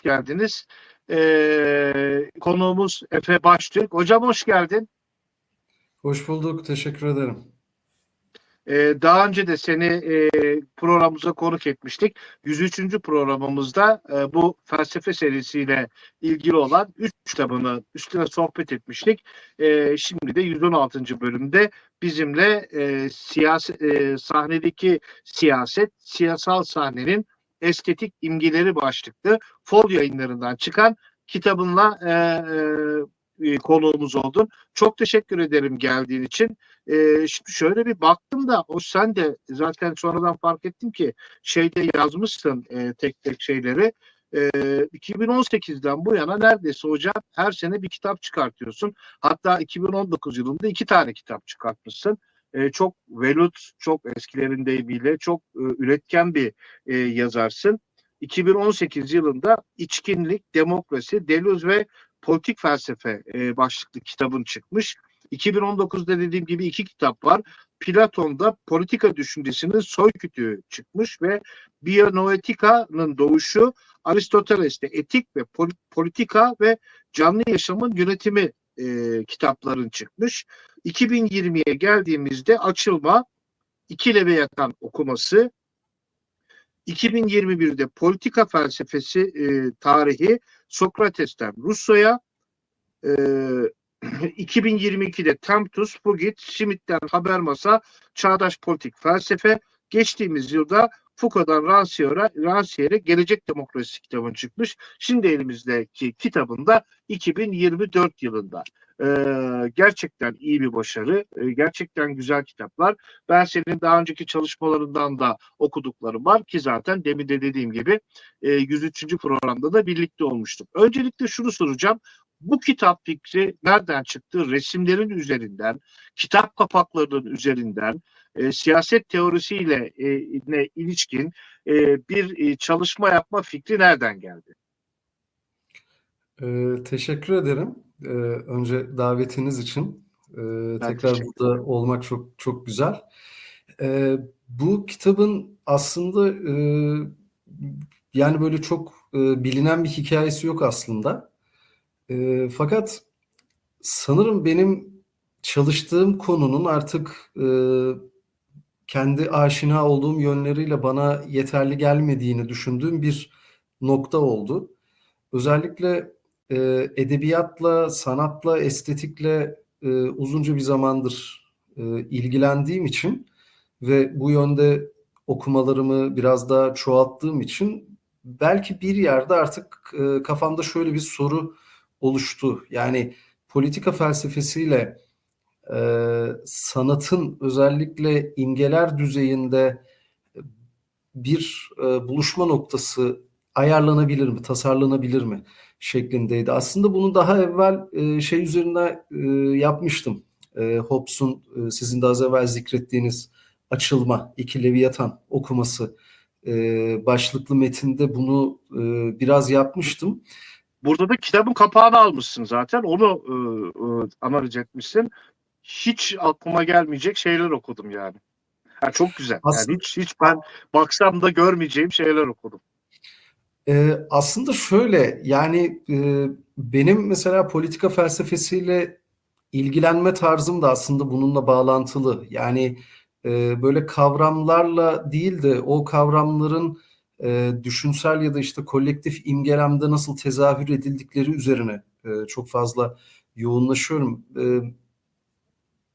hoş geldiniz. Ee, konuğumuz Efe Baştürk. Hocam hoş geldin. Hoş bulduk. Teşekkür ederim. Ee, daha önce de seni e, programımıza konuk etmiştik. 103. programımızda e, bu felsefe serisiyle ilgili olan 3 kitabını üstüne sohbet etmiştik. E, şimdi de 116. bölümde bizimle e, siyaset, e, sahnedeki siyaset, siyasal sahnenin estetik imgeleri başlıklı Fol yayınlarından çıkan kitabınla e, e, konuğumuz oldun. Çok teşekkür ederim geldiğin için. E, şimdi şöyle bir baktım da o sen de zaten sonradan fark ettim ki şeyde yazmışsın e, tek tek şeyleri. E, 2018'den bu yana neredeyse hocam her sene bir kitap çıkartıyorsun. Hatta 2019 yılında iki tane kitap çıkartmışsın. E, çok velut, çok eskilerin deyimiyle çok e, üretken bir e, yazarsın. 2018 yılında İçkinlik, Demokrasi, Deleuze ve Politik Felsefe e, başlıklı kitabın çıkmış. 2019'da dediğim gibi iki kitap var. Platon'da politika düşüncesinin soy kütüğü çıkmış ve Bionoetika'nın doğuşu, Aristoteles'te etik ve politika ve canlı yaşamın yönetimi e, kitapların çıkmış. 2020'ye geldiğimizde açılma, iki Leviathan okuması, 2021'de politika felsefesi e, tarihi Sokrates'ten Russo'ya, e, 2022'de Tempus, Fugit, Schmidt'ten Habermas'a Çağdaş Politik Felsefe, geçtiğimiz yılda Foucault'dan Rancière'a Rancière Gelecek Demokrasi kitabın çıkmış. Şimdi elimizdeki kitabında 2024 yılında. Ee, gerçekten iyi bir başarı. Ee, gerçekten güzel kitaplar. Ben senin daha önceki çalışmalarından da okuduklarım var ki zaten demin de dediğim gibi e, 103. programda da birlikte olmuştuk. Öncelikle şunu soracağım. Bu kitap fikri nereden çıktı? Resimlerin üzerinden, kitap kapaklarının üzerinden, e, siyaset teorisiyle e, ne ilişkin e, bir e, çalışma yapma fikri nereden geldi? Ee, teşekkür ederim. Ee, önce davetiniz için. Ee, tekrar burada olmak çok çok güzel. Ee, bu kitabın aslında e, yani böyle çok e, bilinen bir hikayesi yok aslında. E, fakat sanırım benim çalıştığım konunun artık e, kendi aşina olduğum yönleriyle bana yeterli gelmediğini düşündüğüm bir nokta oldu. Özellikle e, edebiyatla, sanatla, estetikle e, uzunca bir zamandır e, ilgilendiğim için ve bu yönde okumalarımı biraz daha çoğalttığım için belki bir yerde artık e, kafamda şöyle bir soru oluştu. Yani politika felsefesiyle e, sanatın özellikle imgeler düzeyinde bir e, buluşma noktası ayarlanabilir mi, tasarlanabilir mi şeklindeydi. Aslında bunu daha evvel e, şey üzerinde e, yapmıştım. E, Hobbes'un e, sizin de az evvel zikrettiğiniz açılma, iki Leviathan okuması e, başlıklı metinde bunu e, biraz yapmıştım. Burada da kitabın kapağını almışsın zaten. Onu e, e, analiz etmişsin. Hiç aklıma gelmeyecek şeyler okudum yani. yani çok güzel. Aslında, yani hiç hiç ben baksam da görmeyeceğim şeyler okudum. E, aslında şöyle yani e, benim mesela politika felsefesiyle ilgilenme tarzım da aslında bununla bağlantılı. Yani e, böyle kavramlarla değil de o kavramların e, düşünsel ya da işte kolektif imgelemde nasıl tezahür edildikleri üzerine e, çok fazla yoğunlaşıyorum. E,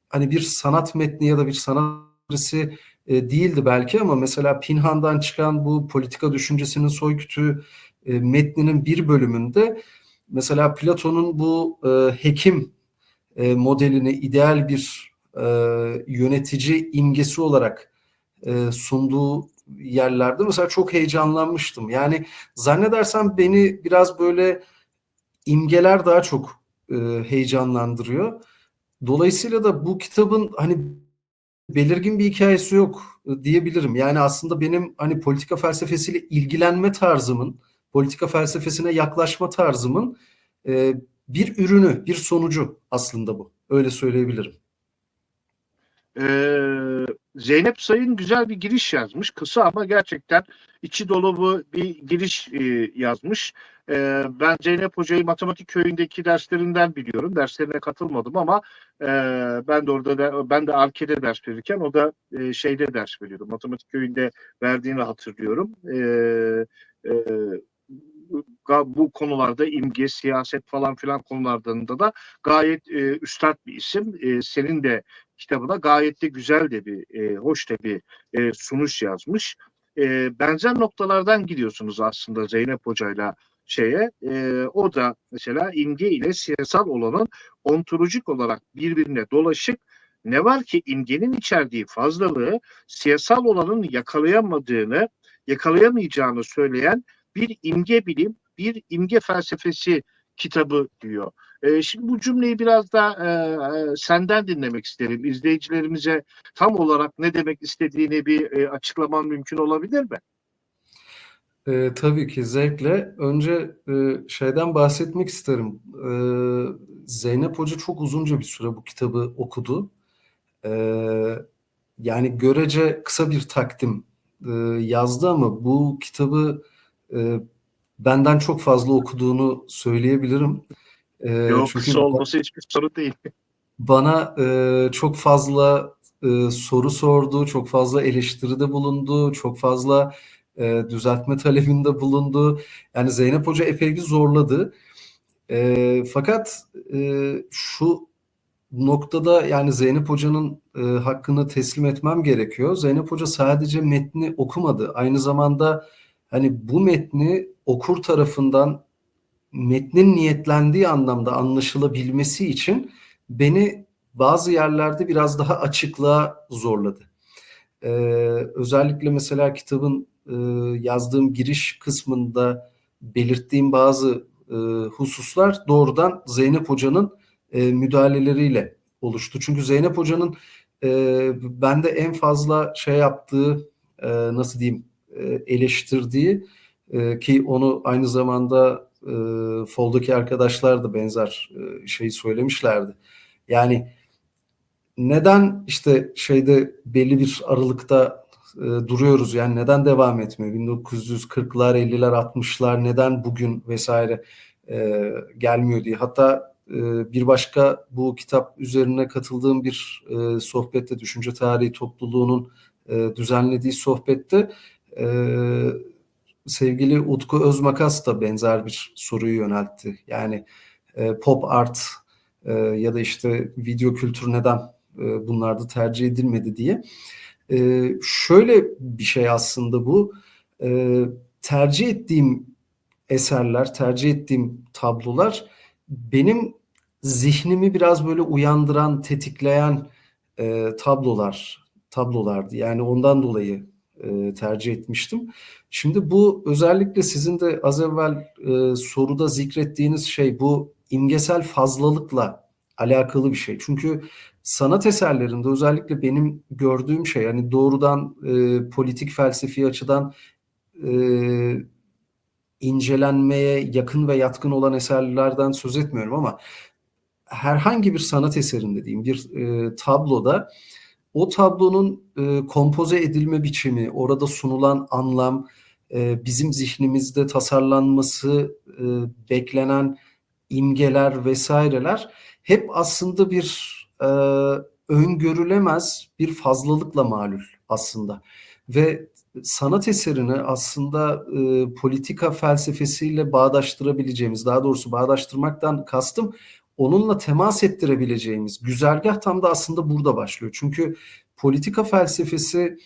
hani bir sanat metni ya da bir sanat e, değildi belki ama mesela Pinhan'dan çıkan bu politika düşüncesinin soykütü e, metninin bir bölümünde mesela Platon'un bu e, hekim e, modelini ideal bir e, yönetici imgesi olarak e, sunduğu yerlerde mesela çok heyecanlanmıştım. Yani zannedersem beni biraz böyle imgeler daha çok e, heyecanlandırıyor. Dolayısıyla da bu kitabın hani belirgin bir hikayesi yok e, diyebilirim. Yani aslında benim hani politika felsefesiyle ilgilenme tarzımın, politika felsefesine yaklaşma tarzımın e, bir ürünü, bir sonucu aslında bu. Öyle söyleyebilirim. Ee, Zeynep Sayın güzel bir giriş yazmış. Kısa ama gerçekten içi dolu bir giriş e, yazmış. E, ben Zeynep Hoca'yı matematik köyündeki derslerinden biliyorum. Derslerine katılmadım ama e, ben de orada da, ben de Arke'de ders verirken o da şeyde ders veriyordu. Matematik köyünde verdiğini hatırlıyorum. E, bu konularda imge, siyaset falan filan konularında da gayet e, üstad bir isim. E, senin de kitabına gayet de güzel de bir, e, hoş da bir e, sunuş yazmış. E, benzer noktalardan gidiyorsunuz aslında Zeynep Hoca'yla şeye. E, o da mesela imge ile siyasal olanın ontolojik olarak birbirine dolaşık ne var ki imgenin içerdiği fazlalığı siyasal olanın yakalayamadığını, yakalayamayacağını söyleyen bir imge bilim, bir imge felsefesi kitabı diyor. E, şimdi bu cümleyi biraz da e, e, senden dinlemek isterim. İzleyicilerimize tam olarak ne demek istediğini bir e, açıklaman mümkün olabilir mi? E, tabii ki zevkle. Önce e, şeyden bahsetmek isterim. E, Zeynep Hoca çok uzunca bir süre bu kitabı okudu. E, yani görece kısa bir takdim e, yazdı ama bu kitabı e, benden çok fazla okuduğunu söyleyebilirim. E, Yok çünkü kısa olması hiçbir sorun değil. bana e, çok fazla e, soru sordu, çok fazla eleştiride bulundu, çok fazla e, düzeltme talebinde bulundu. Yani Zeynep Hoca epey bir zorladı. E, fakat e, şu noktada yani Zeynep Hoca'nın e, hakkını teslim etmem gerekiyor. Zeynep Hoca sadece metni okumadı. Aynı zamanda hani bu metni okur tarafından metnin niyetlendiği anlamda anlaşılabilmesi için beni bazı yerlerde biraz daha açıklığa zorladı. Ee, özellikle mesela kitabın e, yazdığım giriş kısmında belirttiğim bazı e, hususlar doğrudan Zeynep Hoca'nın e, müdahaleleriyle oluştu. Çünkü Zeynep Hoca'nın e, bende en fazla şey yaptığı e, nasıl diyeyim eleştirdiği e, ki onu aynı zamanda e, Fold'daki arkadaşlar da benzer e, şeyi söylemişlerdi. Yani neden işte şeyde belli bir aralıkta e, duruyoruz? Yani neden devam etmiyor? 1940'lar 50'ler 60'lar neden bugün vesaire e, gelmiyor diye. Hatta e, bir başka bu kitap üzerine katıldığım bir e, sohbette düşünce tarihi topluluğunun e, düzenlediği sohbette e, sevgili Utku Özmakas da benzer bir soruyu yöneltti. Yani e, pop art e, ya da işte video kültürü neden e, bunlarda tercih edilmedi diye. E, şöyle bir şey aslında bu. E, tercih ettiğim eserler, tercih ettiğim tablolar benim zihnimi biraz böyle uyandıran, tetikleyen e, tablolar tablolardı. Yani ondan dolayı e, tercih etmiştim. Şimdi bu özellikle sizin de az evvel e, soruda zikrettiğiniz şey bu imgesel fazlalıkla alakalı bir şey. Çünkü sanat eserlerinde özellikle benim gördüğüm şey hani doğrudan e, politik felsefi açıdan e, incelenmeye yakın ve yatkın olan eserlerden söz etmiyorum ama herhangi bir sanat eserinde diyeyim bir e, tabloda o tablonun e, kompoze edilme biçimi, orada sunulan anlam, e, bizim zihnimizde tasarlanması e, beklenen imgeler vesaireler hep aslında bir e, öngörülemez bir fazlalıkla malul aslında. Ve sanat eserini aslında e, politika felsefesiyle bağdaştırabileceğimiz, daha doğrusu bağdaştırmaktan kastım onunla temas ettirebileceğimiz güzergah tam da aslında burada başlıyor. Çünkü politika felsefesi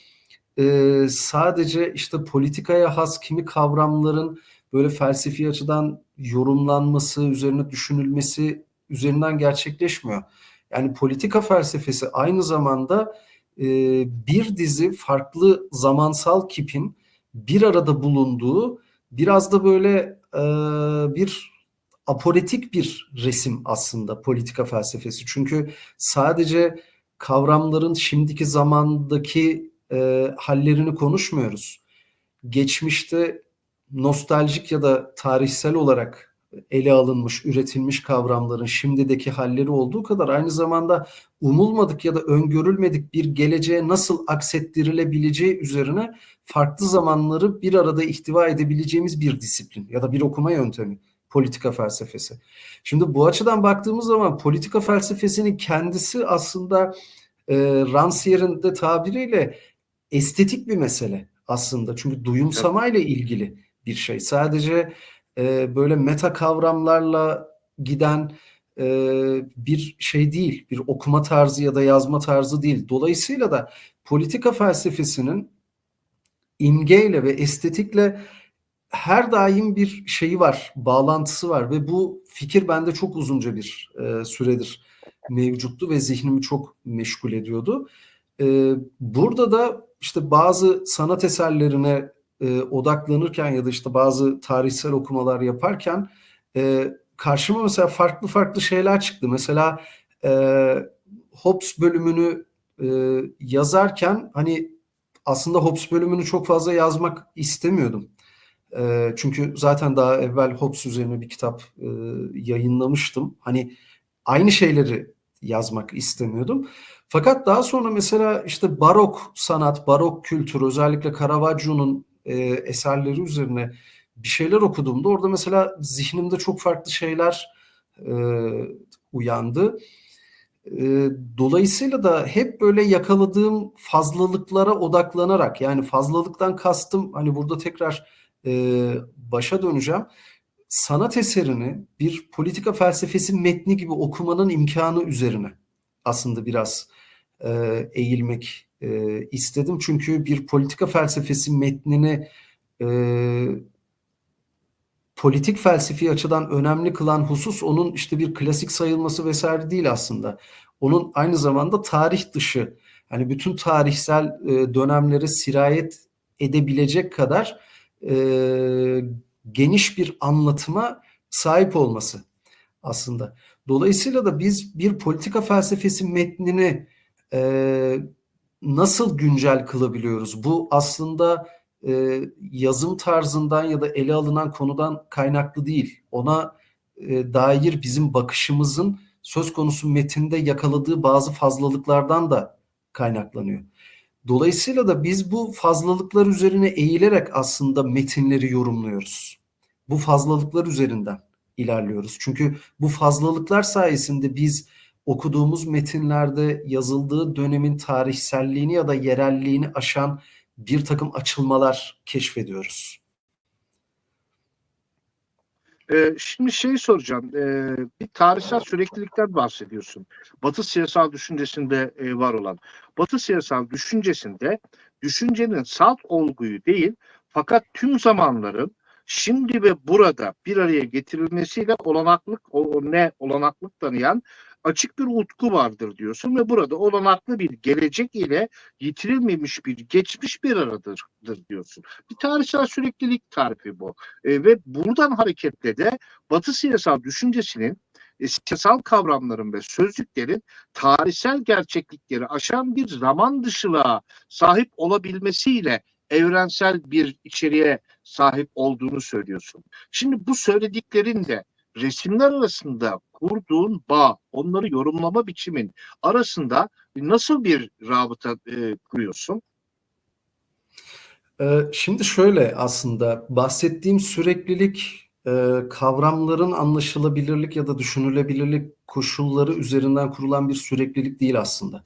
e, sadece işte politikaya has kimi kavramların böyle felsefi açıdan yorumlanması, üzerine düşünülmesi üzerinden gerçekleşmiyor. Yani politika felsefesi aynı zamanda e, bir dizi farklı zamansal kipin bir arada bulunduğu biraz da böyle e, bir apolitik bir resim aslında politika felsefesi. Çünkü sadece kavramların şimdiki zamandaki e, hallerini konuşmuyoruz. Geçmişte nostaljik ya da tarihsel olarak ele alınmış, üretilmiş kavramların şimdideki halleri olduğu kadar aynı zamanda umulmadık ya da öngörülmedik bir geleceğe nasıl aksettirilebileceği üzerine farklı zamanları bir arada ihtiva edebileceğimiz bir disiplin ya da bir okuma yöntemi politika felsefesi. Şimdi bu açıdan baktığımız zaman politika felsefesinin kendisi aslında e, Rancière'in de tabiriyle estetik bir mesele aslında. Çünkü duyumsamayla ilgili bir şey. Sadece e, böyle meta kavramlarla giden e, bir şey değil. Bir okuma tarzı ya da yazma tarzı değil. Dolayısıyla da politika felsefesinin imgeyle ve estetikle her daim bir şeyi var, bağlantısı var ve bu fikir bende çok uzunca bir e, süredir mevcuttu ve zihnimi çok meşgul ediyordu. E, burada da işte bazı sanat eserlerine e, odaklanırken ya da işte bazı tarihsel okumalar yaparken e, karşıma mesela farklı farklı şeyler çıktı. Mesela e, Hobbes bölümünü e, yazarken hani aslında Hobbes bölümünü çok fazla yazmak istemiyordum. E, çünkü zaten daha evvel Hobbes üzerine bir kitap e, yayınlamıştım. Hani aynı şeyleri yazmak istemiyordum. Fakat daha sonra mesela işte barok sanat, barok kültür, özellikle Caravaggio'nun e, eserleri üzerine bir şeyler okuduğumda orada mesela zihnimde çok farklı şeyler e, uyandı. E, dolayısıyla da hep böyle yakaladığım fazlalıklara odaklanarak yani fazlalıktan kastım hani burada tekrar e, başa döneceğim. Sanat eserini bir politika felsefesi metni gibi okumanın imkanı üzerine aslında biraz e, eğilmek e, istedim. Çünkü bir politika felsefesi metnini e, politik felsefi açıdan önemli kılan husus onun işte bir klasik sayılması vesaire değil aslında. Onun aynı zamanda tarih dışı yani bütün tarihsel e, dönemlere sirayet edebilecek kadar e, geniş bir anlatıma sahip olması aslında. Dolayısıyla da biz bir politika felsefesi metnini e, nasıl güncel kılabiliyoruz? Bu aslında e, yazım tarzından ya da ele alınan konudan kaynaklı değil. Ona e, dair bizim bakışımızın söz konusu metinde yakaladığı bazı fazlalıklardan da kaynaklanıyor. Dolayısıyla da biz bu fazlalıklar üzerine eğilerek aslında metinleri yorumluyoruz. Bu fazlalıklar üzerinden ilerliyoruz. Çünkü bu fazlalıklar sayesinde biz okuduğumuz metinlerde yazıldığı dönemin tarihselliğini ya da yerelliğini aşan bir takım açılmalar keşfediyoruz. Ee, şimdi şey soracağım. Ee, bir tarihsel süreklilikten bahsediyorsun. Batı siyasal düşüncesinde e, var olan. Batı siyasal düşüncesinde düşüncenin salt olguyu değil fakat tüm zamanların şimdi ve burada bir araya getirilmesiyle olanaklık o, ne olanaklık tanıyan açık bir utku vardır diyorsun ve burada olanaklı bir gelecek ile yitirilmemiş bir geçmiş bir aradadır diyorsun. Bir tarihsel süreklilik tarifi bu. E, ve buradan hareketle de Batı siyasal düşüncesinin e, siyasal kavramların ve sözcüklerin tarihsel gerçeklikleri aşan bir zaman dışılığa sahip olabilmesiyle evrensel bir içeriğe sahip olduğunu söylüyorsun. Şimdi bu söylediklerin de resimler arasında kurduğun bağ, onları yorumlama biçimin arasında nasıl bir rabıta e, kuruyorsun? Ee, şimdi şöyle aslında bahsettiğim süreklilik e, kavramların anlaşılabilirlik ya da düşünülebilirlik koşulları üzerinden kurulan bir süreklilik değil aslında.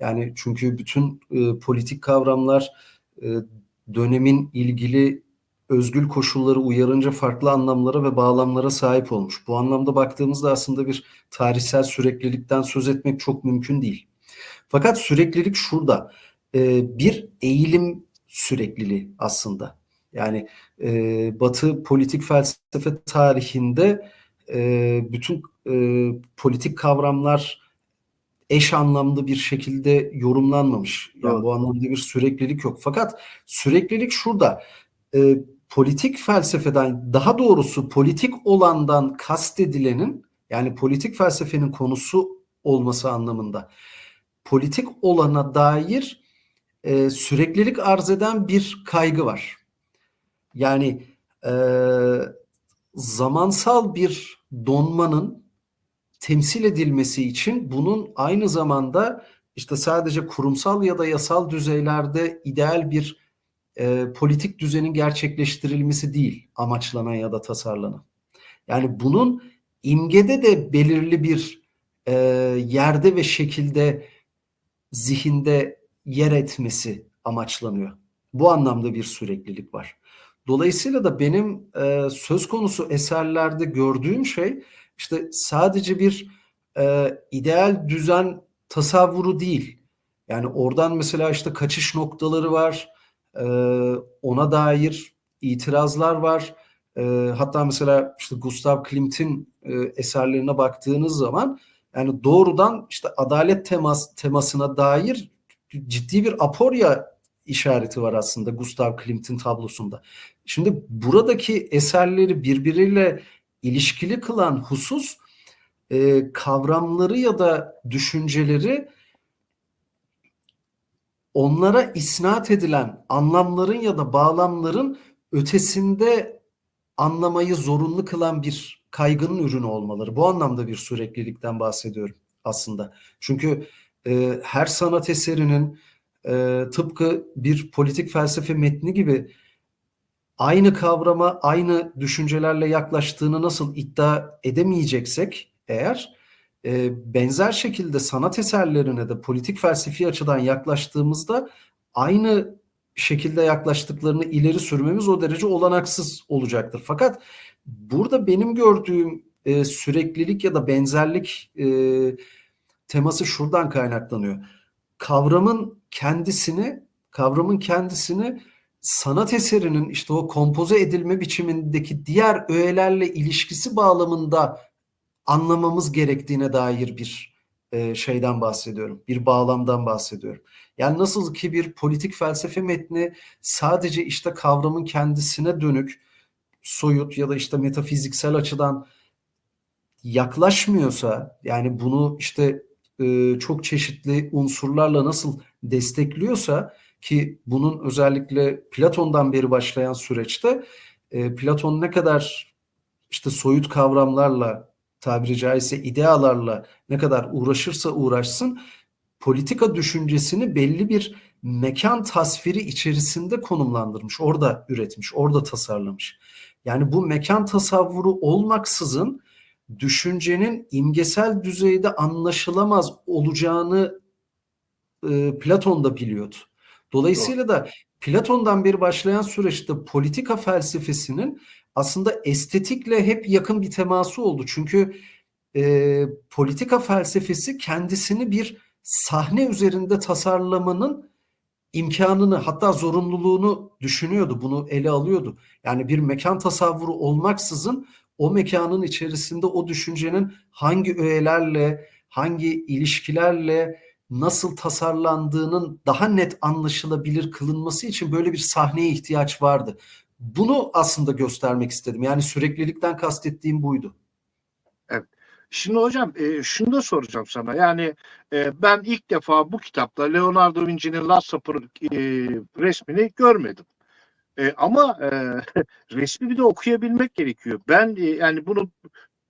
Yani çünkü bütün e, politik kavramlar e, dönemin ilgili özgül koşulları uyarınca farklı anlamlara ve bağlamlara sahip olmuş. Bu anlamda baktığımızda aslında bir tarihsel süreklilikten söz etmek çok mümkün değil. Fakat süreklilik şurada. E, bir eğilim sürekliliği aslında. Yani e, Batı politik felsefe tarihinde e, bütün e, politik kavramlar eş anlamlı bir şekilde yorumlanmamış. Yani evet. bu anlamda bir süreklilik yok. Fakat süreklilik şurada. E, politik felsefeden daha doğrusu politik olandan kastedilenin yani politik felsefenin konusu olması anlamında politik olana dair e, süreklilik arz eden bir kaygı var. Yani e, zamansal bir donmanın temsil edilmesi için bunun aynı zamanda işte sadece kurumsal ya da yasal düzeylerde ideal bir e, politik düzenin gerçekleştirilmesi değil amaçlanan ya da tasarlanan. Yani bunun imgede de belirli bir e, yerde ve şekilde zihinde yer etmesi amaçlanıyor. Bu anlamda bir süreklilik var. Dolayısıyla da benim e, söz konusu eserlerde gördüğüm şey işte sadece bir e, ideal düzen tasavvuru değil. Yani oradan mesela işte kaçış noktaları var, e, ona dair itirazlar var. E, hatta mesela işte Gustav Klimt'in e, eserlerine baktığınız zaman yani doğrudan işte adalet temas temasına dair ciddi bir aporya işareti var aslında Gustav Klimt'in tablosunda. Şimdi buradaki eserleri birbiriyle ilişkili kılan husus e, kavramları ya da düşünceleri onlara isnat edilen anlamların ya da bağlamların ötesinde anlamayı zorunlu kılan bir kaygının ürünü olmaları. Bu anlamda bir süreklilikten bahsediyorum aslında. Çünkü e, her sanat eserinin e, tıpkı bir politik felsefe metni gibi aynı kavrama, aynı düşüncelerle yaklaştığını nasıl iddia edemeyeceksek eğer e, benzer şekilde sanat eserlerine de politik felsefi açıdan yaklaştığımızda aynı şekilde yaklaştıklarını ileri sürmemiz o derece olanaksız olacaktır. Fakat burada benim gördüğüm e, süreklilik ya da benzerlik e, teması şuradan kaynaklanıyor. Kavramın kendisini, kavramın kendisini sanat eserinin işte o kompoze edilme biçimindeki diğer öğelerle ilişkisi bağlamında anlamamız gerektiğine dair bir e, şeyden bahsediyorum. Bir bağlamdan bahsediyorum. Yani nasıl ki bir politik felsefe metni sadece işte kavramın kendisine dönük soyut ya da işte metafiziksel açıdan yaklaşmıyorsa yani bunu işte e, çok çeşitli unsurlarla nasıl destekliyorsa ki bunun özellikle Platon'dan beri başlayan süreçte e, Platon ne kadar işte soyut kavramlarla tabiri caizse idealarla ne kadar uğraşırsa uğraşsın politika düşüncesini belli bir mekan tasviri içerisinde konumlandırmış, orada üretmiş, orada tasarlamış. Yani bu mekan tasavvuru olmaksızın düşüncenin imgesel düzeyde anlaşılamaz olacağını e, Platon da biliyordu. Dolayısıyla da Platon'dan beri başlayan süreçte politika felsefesinin aslında estetikle hep yakın bir teması oldu. Çünkü e, politika felsefesi kendisini bir sahne üzerinde tasarlamanın imkanını hatta zorunluluğunu düşünüyordu. Bunu ele alıyordu. Yani bir mekan tasavvuru olmaksızın o mekanın içerisinde o düşüncenin hangi öğelerle, hangi ilişkilerle nasıl tasarlandığının daha net anlaşılabilir kılınması için böyle bir sahneye ihtiyaç vardı. Bunu aslında göstermek istedim. Yani süreklilikten kastettiğim buydu. Evet. Şimdi hocam e, şunu da soracağım sana. Yani e, ben ilk defa bu kitapta Leonardo Vinci'nin Last Supper e, resmini görmedim. E, ama e, resmi bir de okuyabilmek gerekiyor. Ben e, yani bunu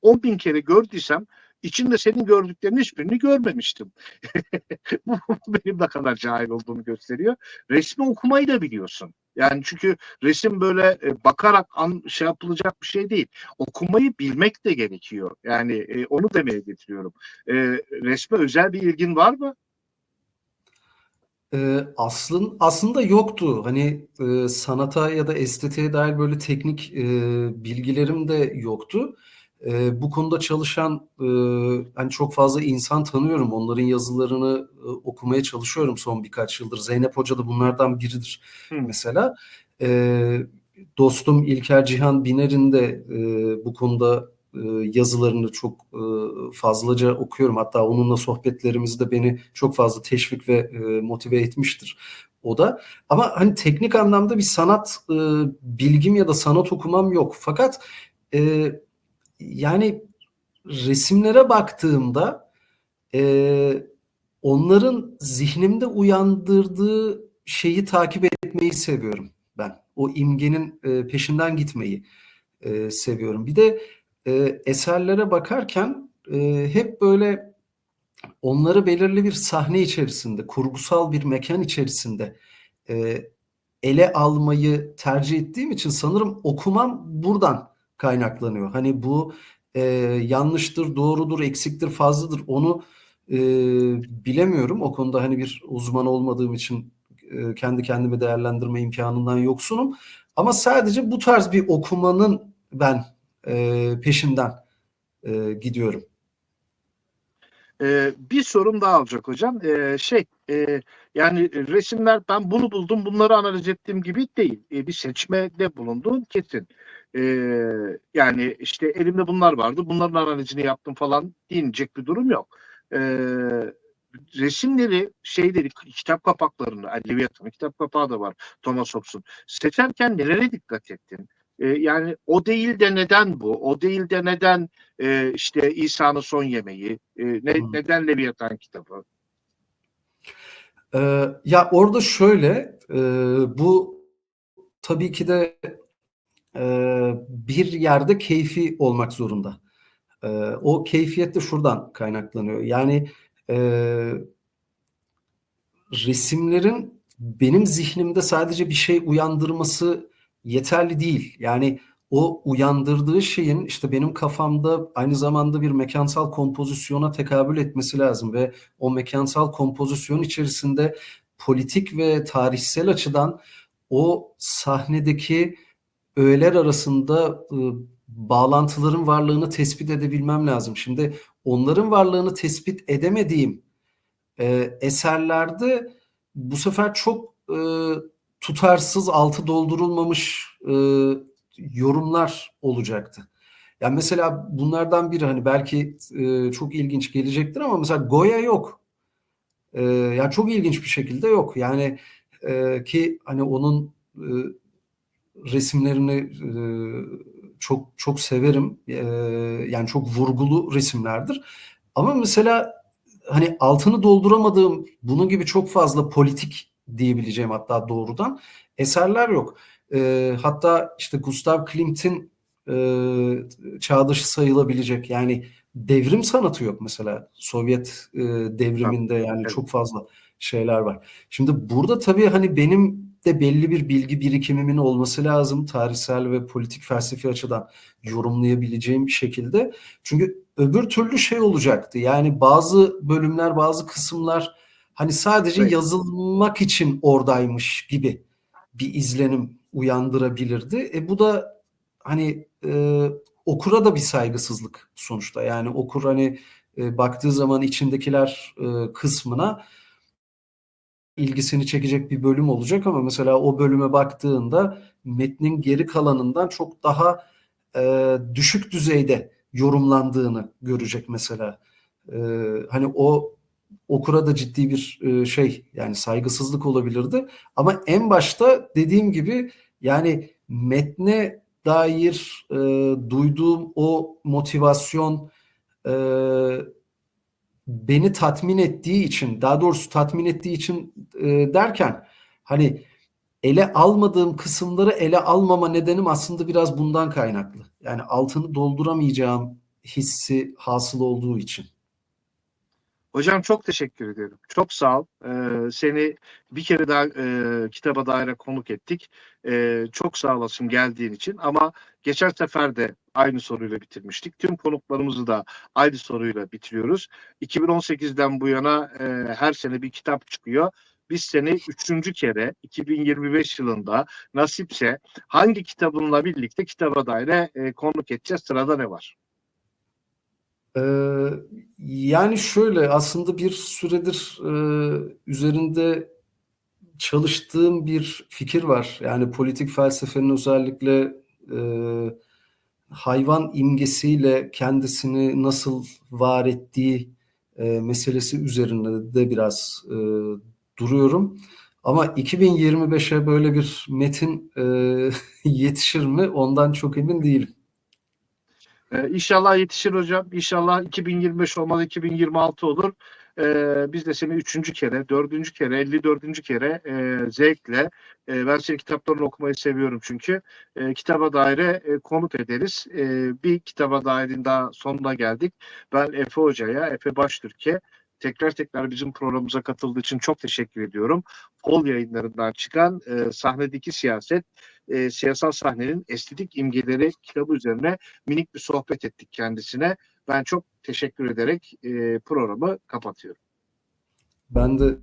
10 bin kere gördüysem içinde senin gördüklerinin hiçbirini görmemiştim. Bu benim ne kadar cahil olduğumu gösteriyor. Resmi okumayı da biliyorsun. Yani çünkü resim böyle e, bakarak an, şey yapılacak bir şey değil. Okumayı bilmek de gerekiyor. Yani e, onu demeye getiriyorum. E, resme özel bir ilgin var mı? Ee, aslın, aslında yoktu. Hani e, sanata ya da estetiğe dair böyle teknik e, bilgilerim de yoktu. E, bu konuda çalışan e, hani çok fazla insan tanıyorum. Onların yazılarını e, okumaya çalışıyorum son birkaç yıldır. Zeynep Hoca da bunlardan biridir Hı. mesela. E, dostum İlker Cihan Biner'in de e, bu konuda e, yazılarını çok e, fazlaca okuyorum. Hatta onunla sohbetlerimizde beni çok fazla teşvik ve e, motive etmiştir o da. Ama hani teknik anlamda bir sanat e, bilgim ya da sanat okumam yok. Fakat e, yani resimlere baktığımda e, onların zihnimde uyandırdığı şeyi takip etmeyi seviyorum ben. O imgenin e, peşinden gitmeyi. e, seviyorum. Bir de e, eserlere bakarken e, hep böyle onları belirli bir sahne içerisinde, kurgusal bir mekan içerisinde e, ele almayı tercih ettiğim için sanırım okumam buradan kaynaklanıyor. Hani bu e, yanlıştır, doğrudur, eksiktir, fazladır onu e, bilemiyorum. O konuda hani bir uzman olmadığım için e, kendi kendimi değerlendirme imkanından yoksunum. Ama sadece bu tarz bir okumanın ben e, peşinden e, gidiyorum. Ee, bir sorum daha olacak hocam. Ee, şey e, yani resimler ben bunu buldum bunları analiz ettiğim gibi değil. Ee, bir seçmede bulunduğun kesin. Ee, yani işte elimde bunlar vardı bunların analizini yaptım falan diyecek bir durum yok. Ee, resimleri şeyleri kitap kapaklarını Leviathan kitap kapağı da var Thomas Hobbes'un. Seçerken nelere dikkat ettin? Yani o değil de neden bu? O değil de neden e, işte İsa'nın son yemeği? E, ne, Hmm. neden Leviathan kitabı? Ee, ya orada şöyle e, bu tabii ki de bir yerde keyfi olmak zorunda. O keyfiyet de şuradan kaynaklanıyor. Yani resimlerin benim zihnimde sadece bir şey uyandırması yeterli değil. Yani o uyandırdığı şeyin işte benim kafamda aynı zamanda bir mekansal kompozisyona tekabül etmesi lazım ve o mekansal kompozisyon içerisinde politik ve tarihsel açıdan o sahnedeki öğeler arasında e, bağlantıların varlığını tespit edebilmem lazım. Şimdi onların varlığını tespit edemediğim eserlerde bu sefer çok tutarsız, altı doldurulmamış yorumlar olacaktı. Yani mesela bunlardan biri hani belki e, çok ilginç gelecektir ama mesela Goya yok. E, yani çok ilginç bir şekilde yok. Yani e, ki hani onun e, resimlerini e, çok çok severim. E, yani çok vurgulu resimlerdir. Ama mesela hani altını dolduramadığım bunun gibi çok fazla politik diyebileceğim hatta doğrudan eserler yok. E, hatta işte Gustav Klimt'in e, çağdaşı sayılabilecek yani devrim sanatı yok mesela Sovyet e, devriminde yani Evet. çok fazla şeyler var. Şimdi burada tabii hani benim de belli bir bilgi birikimimin olması lazım tarihsel ve politik felsefi açıdan yorumlayabileceğim bir şekilde. Çünkü öbür türlü şey olacaktı. Yani bazı bölümler, bazı kısımlar hani sadece Evet. yazılmak için oradaymış gibi bir izlenim uyandırabilirdi. E bu da hani e, okura da bir saygısızlık sonuçta. Yani okur hani e, baktığı zaman içindekiler e, kısmına ilgisini çekecek bir bölüm olacak ama mesela o bölüme baktığında metnin geri kalanından çok daha e, düşük düzeyde yorumlandığını görecek mesela. E, hani o okura da ciddi bir e, şey yani saygısızlık olabilirdi. Ama en başta dediğim gibi yani metne dair e, duyduğum o motivasyon e, beni tatmin ettiği için daha doğrusu tatmin ettiği için e, derken hani ele almadığım kısımları ele almama nedenim aslında biraz bundan kaynaklı. Yani altını dolduramayacağım hissi hasıl olduğu için. Hocam çok teşekkür ederim. Çok sağ ol. Ee, seni bir kere daha e, kitaba daire konuk ettik. Ee, çok sağ olasın geldiğin için. Ama geçen sefer de aynı soruyla bitirmiştik. Tüm konuklarımızı da aynı soruyla bitiriyoruz. 2018'den bu yana e, her sene bir kitap çıkıyor. Biz seni üçüncü kere 2025 yılında nasipse hangi kitabınla birlikte kitaba daire e, konuk edeceğiz? Sırada ne var? Ee, yani şöyle aslında bir süredir e, üzerinde çalıştığım bir fikir var. Yani politik felsefenin özellikle e, hayvan imgesiyle kendisini nasıl var ettiği e, meselesi üzerinde de biraz e, duruyorum. Ama 2025'e böyle bir metin e, yetişir mi ondan çok emin değilim. Ee, inşallah yetişir hocam. İnşallah 2025 olmaz 2026 olur. E, biz de seni üçüncü kere, dördüncü kere, 54. kere e, zevkle e, ben senin kitaplarını okumayı seviyorum çünkü e, kitaba daire e, konuk ederiz. E, bir kitaba dairenin daha sonuna geldik. Ben Efe Hoca'ya, Efe Baştürk'e tekrar tekrar bizim programımıza katıldığı için çok teşekkür ediyorum. Fol yayınlarından çıkan e, sahnedeki siyaset, e, siyasal sahnenin estetik imgeleri kitabı üzerine minik bir sohbet ettik kendisine. Ben çok teşekkür ederek e, programı kapatıyorum. Ben de